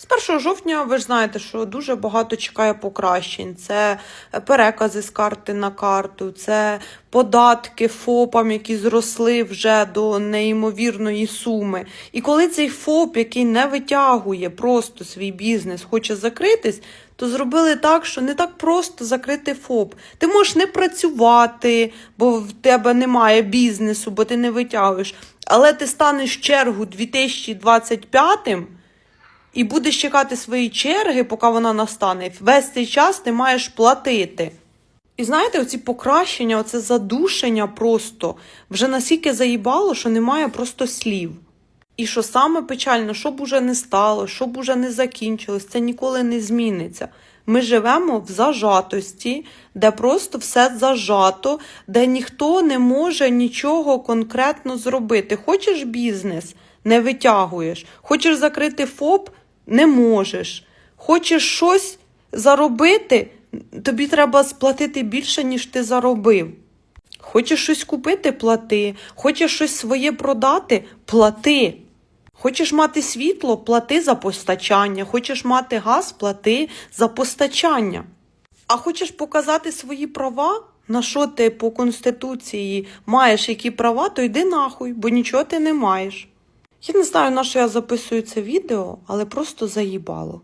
З 1 жовтня ви ж знаєте, що дуже багато чекає покращень. Це перекази з карти на карту, це податки ФОПам, які зросли вже до неймовірної суми. І коли цей ФОП, який не витягує просто свій бізнес, хоче закритись, то зробили так, що не так просто закрити ФОП. Ти можеш не працювати, бо в тебе немає бізнесу, бо ти не витягуєш. Але ти станеш в чергу 2025 і будеш чекати свої черги, поки вона настане. Весь цей час ти маєш платити. І знаєте, оці покращення, оце задушення просто вже настільки заїбало, що немає просто слів. І що саме печально, що б уже не стало, що б уже не закінчилось, це ніколи не зміниться. Ми живемо в зажатості, де просто все зажато, де ніхто не може нічого конкретно зробити. Хочеш бізнес, не витягуєш. Хочеш закрити ФОП, не можеш. Хочеш щось заробити, тобі треба сплатити більше, ніж ти заробив. Хочеш щось купити плати. Хочеш щось своє продати плати. Хочеш мати світло, плати за постачання. Хочеш мати газ, плати за постачання. А хочеш показати свої права? На що ти по конституції маєш які права, то йди нахуй, бо нічого ти не маєш. Я не знаю, на що я записую це відео, але просто заїбало.